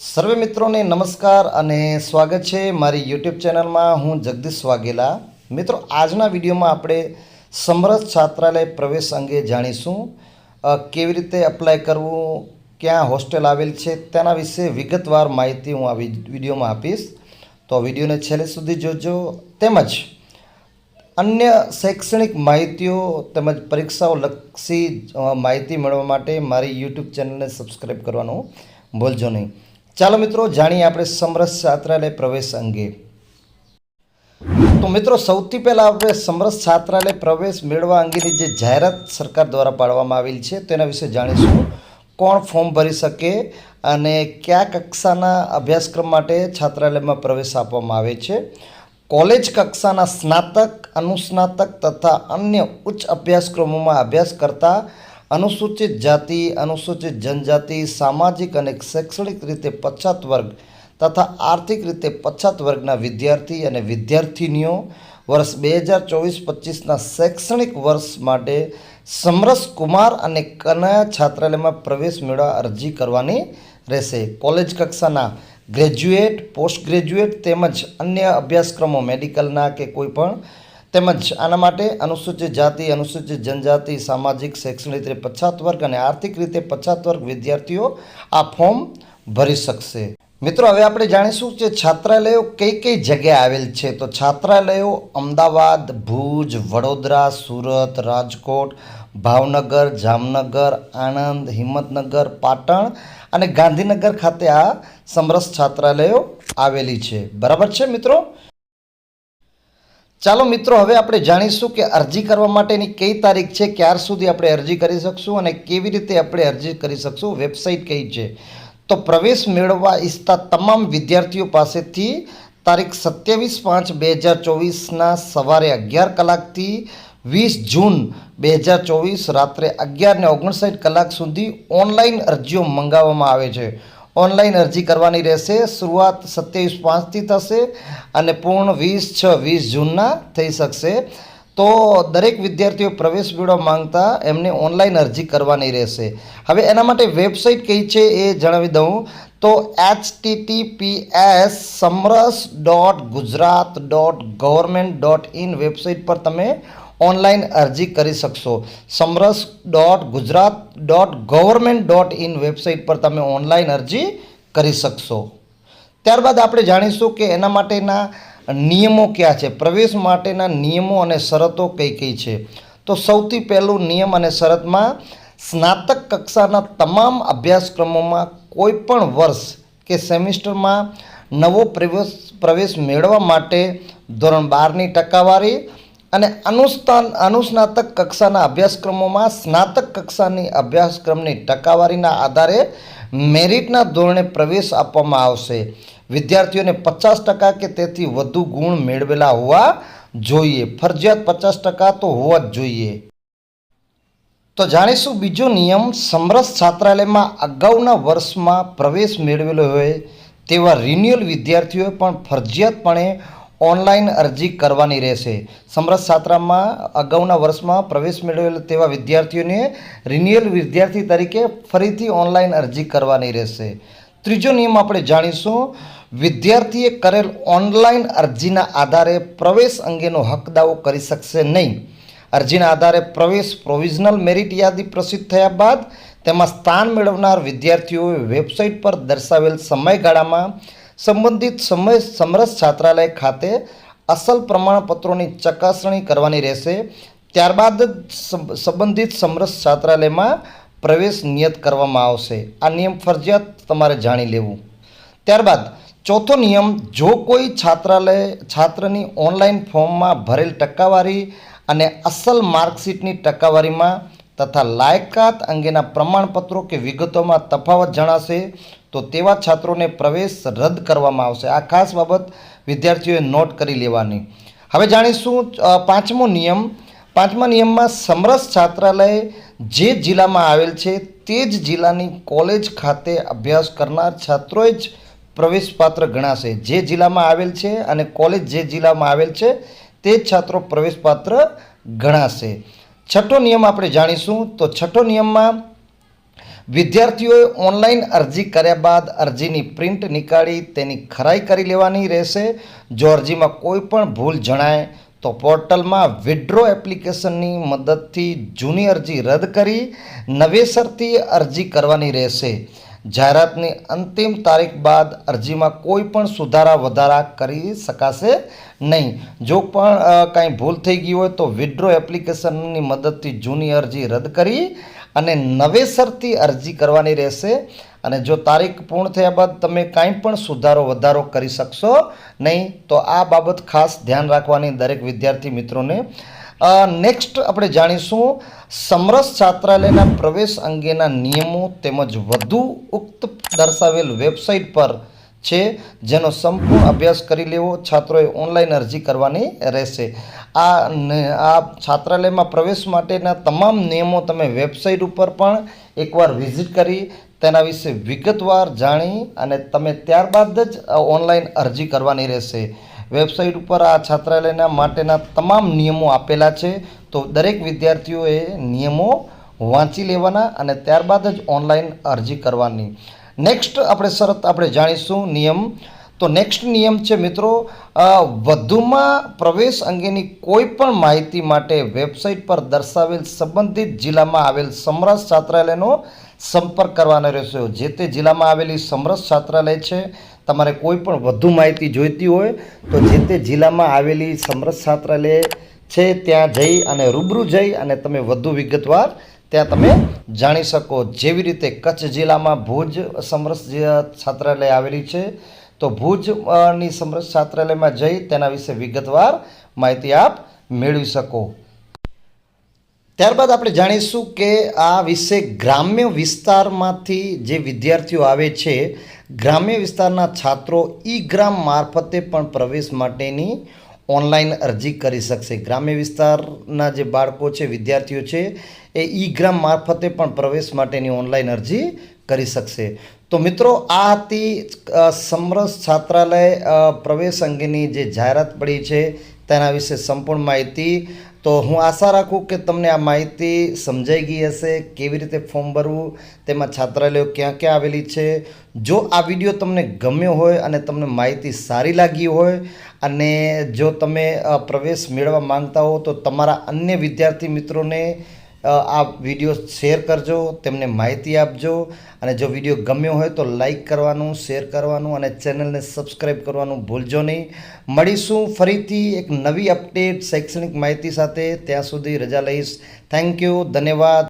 સર્વે મિત્રોને નમસ્કાર અને સ્વાગત છે મારી યુટ્યુબ ચેનલમાં. હું જગદીશ વાઘેલા. મિત્રો, આજના વિડીયોમાં આપણે સમરસ છાત્રાલય પ્રવેશ અંગે જાણીશું. કેવી રીતે એપ્લાય કરવું, ક્યાં હોસ્ટેલ આવેલ છે, તેના વિશે વિગતવાર માહિતી હું આ વિડ- વિડીયોમાં આપીશ. તો વિડીયોને છેલ્લે સુધી જોજો. તેમજ અન્ય શૈક્ષણિક માહિતીઓ તેમજ પરીક્ષાઓ લક્ષી માહિતી મેળવવા માટે મારી યુટ્યુબ ચેનલને સબસ્ક્રાઈબ કરવાનું ભૂલજો નહીં. ચાલો મિત્રો, જાણીએ આપણે સમરસ છાત્રાલય પ્રવેશ અંગે. તો મિત્રો, સૌથી પહેલાં આપણે સમરસ છાત્રાલય પ્રવેશ મેળવવા અંગેની જે જાહેરાત સરકાર દ્વારા પાડવામાં આવેલી છે તેના વિશે જાણીશું. કોણ ફોર્મ ભરી શકે અને કયા કક્ષાના અભ્યાસક્રમ માટે છાત્રાલયમાં પ્રવેશ આપવામાં આવે છે? કોલેજ કક્ષાના સ્નાતક, અનુસ્નાતક તથા અન્ય ઉચ્ચ અભ્યાસક્રમોમાં અભ્યાસ કરતા અનુસૂચિત જાતિ, અનુસૂચિત જનજાતિ, સામાજિક અને શૈક્ષણિક રીતે પછાત વર્ગ તથા આર્થિક રીતે પછાત વર્ગના વિદ્યાર્થી અને વિદ્યાર્થિનીઓ વર્ષ બે હજાર ચોવીસ પચીસના શૈક્ષણિક વર્ષ માટે સમરસ કુમાર અને કનયા છાત્રાલયમાં પ્રવેશ મેળવવા અરજી કરવાની રહેશે. કોલેજ કક્ષાના ગ્રેજ્યુએટ, પોસ્ટ ગ્રેજ્યુએટ તેમજ અન્ય અભ્યાસક્રમો, મેડિકલના કે કોઈ પણ તેમજ આના માટે અનુસૂચિત જાતિ, અનુસૂચિત જનજાતિ, સામાજિક, શૈક્ષણિક રીતે પછાત વર્ગ અને આર્થિક રીતે પછાત વર્ગ વિદ્યાર્થીઓ આ ફોર્મ ભરી શકશે. મિત્રો, હવે આપણે જાણીશું કે છાત્રાલયો કઈ કઈ જગ્યાએ આવેલ છે. તો છાત્રાલયો અમદાવાદ, ભુજ, વડોદરા, સુરત, રાજકોટ, ભાવનગર, જામનગર, આણંદ, હિંમતનગર, પાટણ અને ગાંધીનગર ખાતે આ સમરસ છાત્રાલયો આવેલી છે. બરાબર છે મિત્રો? ચાલો મિત્રો, હવે આપણે જાણીશું કે અરજી કરવા માટેની કઈ તારીખ છે, ક્યાર સુધી આપણે અરજી કરી શકશું અને કેવી રીતે આપણે અરજી કરી શકશું, વેબસાઇટ કઈ છે. તો પ્રવેશ મેળવવા ઈચ્છતા તમામ વિદ્યાર્થીઓ પાસેથી તારીખ સત્યાવીસ પાંચ બે હજાર ચોવીસના સવારે અગિયાર કલાકથી વીસ જૂન બે હજાર ચોવીસ રાત્રે અગિયાર ને ઓગણસાઠ કલાક સુધી ઓનલાઈન અરજીઓ મંગાવવામાં આવે છે. ઓનલાઈન અરજી કરવાની રહેશે. શરૂઆત સત્યાવીસ પાંચથી થશે અને પૂર્ણ વીસ છ વીસ જૂનના થઈ શકશે. તો દરેક વિદ્યાર્થીઓ પ્રવેશ મેળવવા માંગતા એમને ઓનલાઈન અરજી કરવાની રહેશે. હવે એના માટે વેબસાઇટ કઈ છે એ જણાવી દઉં. તો H TTPS Samaras dot Gujarat dot government dot in website પર તમે ઓનલાઈન અરજી કરી શકશો. Samaras dot Gujarat dot government dot in website પર તમે ઓનલાઈન અરજી કરી શકશો. ત્યારબાદ આપણે જાણીશું કે એના માટેના નિયમો કયા છે? પ્રવેશ માટેના નિયમો અને શરતો કઈ કઈ છે? તો સૌથી પહેલું નિયમ અને શરતમાં સ્નાતક કક્ષાના તમામ અભ્યાસક્રમોમાં કોઈ પણ વર્ષ કે સેમિસ્ટરમાં નવો પ્રવેશ પ્રવેશ મેળવવા માટે ધોરણ બારની ટકાવારી અને અનુસ્થાન, અનુસ્નાતક કક્ષાના અભ્યાસક્રમોમાં સ્નાતક કક્ષાની અભ્યાસક્રમની ટકાવારીના આધારે મેરિટના ધોરણે પ્રવેશ આપવામાં આવશે. વિદ્યાર્થીઓને પચાસ ટકા કે તેથી વધુ ગુણ મેળવેલા હોવા જોઈએ. ફરજિયાત પચાસ ટકા તો હોવા જ જોઈએ. તો જાણીશું બીજો નિયમ, સમરસ છાત્રાલયમાં અગાઉના વર્ષમાં પ્રવેશ મેળવેલો હોય તેવા રિન્યુઅલ વિદ્યાર્થીઓએ પણ ફરજિયાતપણે ઓનલાઈન અરજી કરવાની રહેશે. સમરસ છાત્રામાં અગાઉના વર્ષમાં પ્રવેશ મેળવેલો તેવા વિદ્યાર્થીઓને રિન્યુઅલ વિદ્યાર્થી તરીકે ફરીથી ઓનલાઈન અરજી કરવાની રહેશે. ત્રીજો નિયમ આપણે જાણીશું. વિદ્યાર્થીએ કરેલ ઓનલાઈન અરજીના આધારે પ્રવેશ અંગેનો હક દાવો કરી શકશે નહીં. અરજીના આધારે પ્રવેશ પ્રોવિઝનલ મેરિટ યાદી પ્રસિદ્ધ થયા બાદ તેમાં સ્થાન મેળવનાર વિદ્યાર્થીઓએ વેબસાઇટ પર દર્શાવેલ સમયગાળામાં સંબંધિત સમય સમરસ છાત્રાલય ખાતે અસલ પ્રમાણપત્રોની ચકાસણી કરવાની રહેશે. ત્યારબાદ જ સંબંધિત સમરસ છાત્રાલયમાં પ્રવેશ નિયત કરવામાં આવશે. આ નિયમ ફરજિયાત તમારે જાણી લેવું. ત્યારબાદ, ચોથો નિયમ, જો કોઈ છાત્રાલય, છાત્રની ઓનલાઈન ફોર્મમાં ભરેલ ટકાવારી અને અસલ માર્કશીટની ટકાવારીમાં તથા લાયકાત અંગેના પ્રમાણપત્રો કે વિગતોમાં તફાવત જણાશે, તો તેવા છાત્રોને પ્રવેશ રદ કરવામાં આવશે. આ ખાસ બાબત વિદ્યાર્થીઓએ નોટ કરી લેવાની. હવે જાણીશું પાંચમો નિયમ. પાંચમા નિયમમાં સમરસ છાત્રાલય જે જિલ્લામાં આવેલ છે, તે જ જિલ્લાની કોલેજ ખાતે અભ્યાસ કરનાર છાત્રોએ જ પ્રવેશપાત્ર ગણાશે. જે જિલ્લામાં આવેલ છે અને કોલેજ જે જિલ્લામાં આવેલ છે, તે જ છાત્રો પ્રવેશપાત્ર ગણાશે. છઠ્ઠો નિયમ આપણે જાણીશું. તો છઠ્ઠો નિયમમાં વિદ્યાર્થીઓએ ઓનલાઈન અરજી કર્યા બાદ અરજીની પ્રિન્ટ નીકાળી તેની ખરાઈ કરી લેવાની રહેશે. જો અરજીમાં કોઈ પણ ભૂલ જણાય, તો પોર્ટલમાં વિડ્રો એપ્લિકેશનની મદદથી જૂની અરજી રદ કરી નવેસરથી અરજી કરવાની રહેશે. જાહેરાતની અંતિમ તારીખ બાદ અરજીમાં કોઈ પણ સુધારા વધારા કરી શકાશે નહીં. જો પણ કાંઈ ભૂલ થઈ ગઈ હોય તો વિડ્રો એપ્લિકેશનની મદદથી જૂની અરજી રદ કરી અને નવેસરથી અરજી કરવાની રહેશે. અને જો તારીખ પૂર્ણ થયા બાદ તમે કાંઈ પણ સુધારો, વધારો કરી શકશો નહીં, તો આ બાબત ખાસ ધ્યાન રાખવાની દરેક વિદ્યાર્થી મિત્રોને નેક્સ્ટ આપણે જાણીશું સમરસ છાત્રાલયના પ્રવેશ અંગેના નિયમો તેમજ વધુ ઉક્ત દર્શાવેલ વેબસાઇટ પર છે, જેનો સંપૂર્ણ અભ્યાસ કરી લેવો છાત્રોએ ઓનલાઈન અરજી કરવાની રહેશે. આ આ છાત્રાલયમાં પ્રવેશ માટેના તમામ નિયમો તમે વેબસાઇટ ઉપર પણ એકવાર વિઝિટ કરી, તેના વિશે વિગતવાર જાણી અને તમે ત્યારબાદ જ ઓનલાઈન અરજી કરવાની રહેશે. વેબસાઇટ ઉપર આ છાત્રાલયના માટેના તમામ નિયમો આપેલા છે. તો દરેક વિદ્યાર્થીઓએ નિયમો વાંચી લેવાના અને ત્યારબાદ જ ઓનલાઈન અરજી કરવાની. નેક્સ્ટ આપણે શરત આપણે જાણીશું નિયમ. તો નેક્સ્ટ નિયમ છે મિત્રો વધુમાં પ્રવેશ અંગેની કોઈ પણ માહિતી માટે વેબસાઇટ પર દર્શાવેલ સંબંધિત જિલ્લામાં આવેલ સમરસ છાત્રાલયનો સંપર્ક કરવાનો રહેશે. જે તે જિલ્લામાં આવેલી સમરસ છાત્રાલય છે. તમારે કોઈ પણ વધુ માહિતી જોઈતી હોય તો જે તે જિલ્લામાં આવેલી સમરસ છાત્રાલય છે, ત્યાં જઈ અને રૂબરૂ જઈ અને તમે વધુ વિગતવાર ત્યાં તમે જાણી શકો. જેવી રીતે કચ્છ જિલ્લામાં ભુજ સમરસ છાત્રાલય આવેલી છે, તો ભુજની સમરસ છાત્રાલયમાં જઈ તેના વિશે વિગતવાર માહિતી આપ મેળવી શકો. ત્યારબાદ આપણે જાણીશું કે આ વિશે ગ્રામ્ય વિસ્તારમાંથી જે વિદ્યાર્થીઓ આવે છે, ગ્રામ્ય વિસ્તારના છાત્રો ઈ ગ્રામ મારફતે પણ પ્રવેશ માટેની ઓનલાઈન અરજી કરી શકશે. ગ્રામ્ય વિસ્તારના જે બાળકો છે, વિદ્યાર્થીઓ છે, એ ઈ ગ્રામ મારફતે પણ પ્રવેશ માટેની ઓનલાઈન અરજી કરી શકશે. તો મિત્રો, આ હતી સમરસ છાત્રાલય પ્રવેશ અંગેની જે જાહેરાત પડી છે, તેના વિશે સંપૂર્ણ માહિતી તો હું આશા રાખું કે તમને આ માહિતી સમજાઈ ગઈ હશે, કેવી રીતે ફોર્મ ભરવું, તેમાં છાત્રાલયો ક્યાં ક્યાં આવેલી છે. જો આ વીડિયો તમને ગમ્યો હોય અને તમને માહિતી સારી લાગી હોય અને જો તમે પ્રવેશ મેળવવા માંગતા હો તો તમારા અન્ય વિદ્યાર્થી મિત્રોને આ વીડિયો શેર કરજો, તેમને માહિતી આપજો અને જો વીડિયો ગમ્યો હોય તો લાઈક કરવાનું, શેર કરવાનું અને ચેનલને સબસ્ક્રાઈબ કરવાનું ભૂલજો નહીં. મળીશું ફરીથી એક નવી અપડેટ શૈક્ષણિક માહિતી સાથે. ત્યાં સુધી રજા લઈશ. થેન્ક યુ ધન્યવાદ.